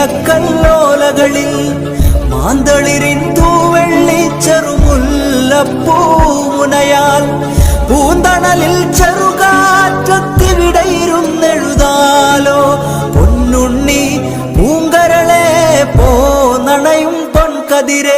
നീലക്കല്ലോലകളിൽ മാന്തളിരിൻ തൂവെള്ളി ചെറുമുല്ലപ്പൂമുനയാൽ പൂന്തണലിൽ ചെറുകാറ്റത്തിവിടയിരുന്നെഴുതാലോ പൊന്നുണ്ണി പൂങ്കരളെ പോ നണയും പൊൺകതിരെ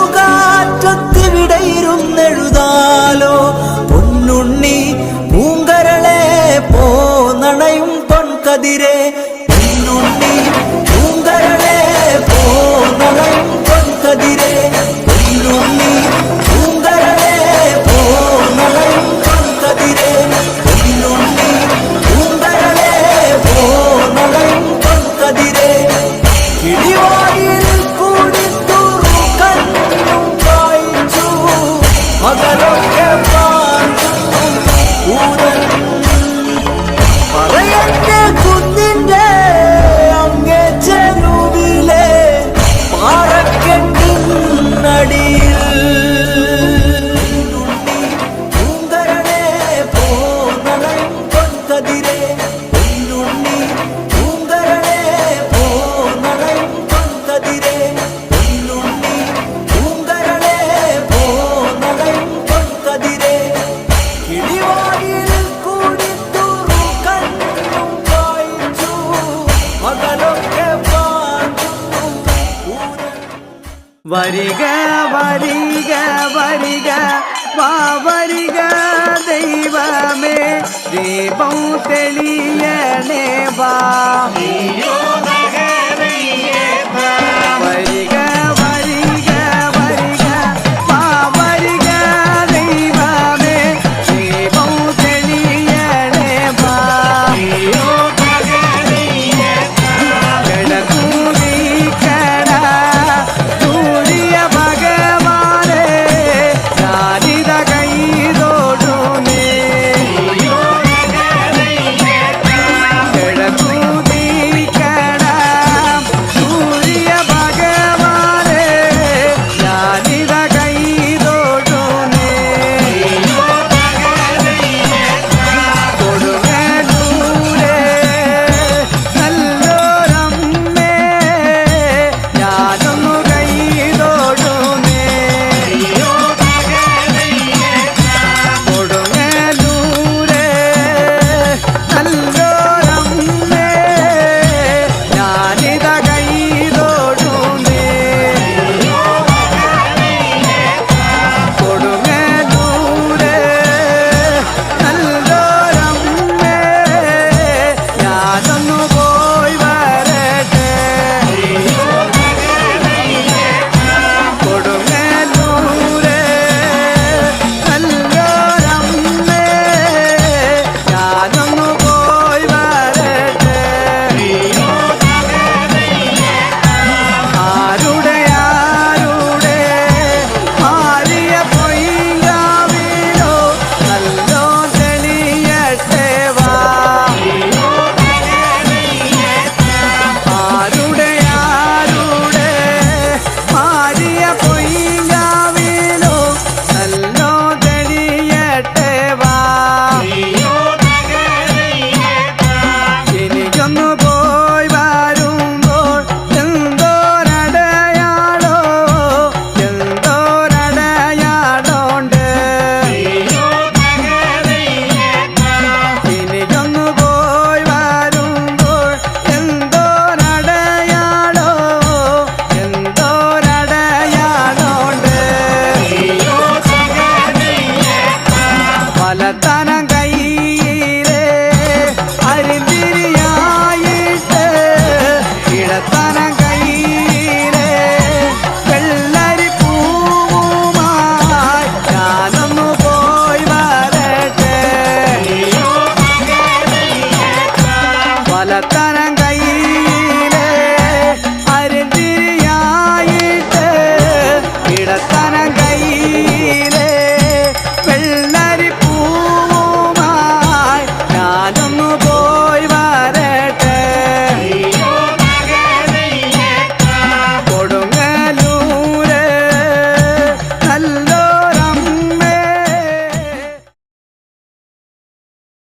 வருக வருக வருக வா வருக தெய்வமே. தீபம் தெளியனே வா.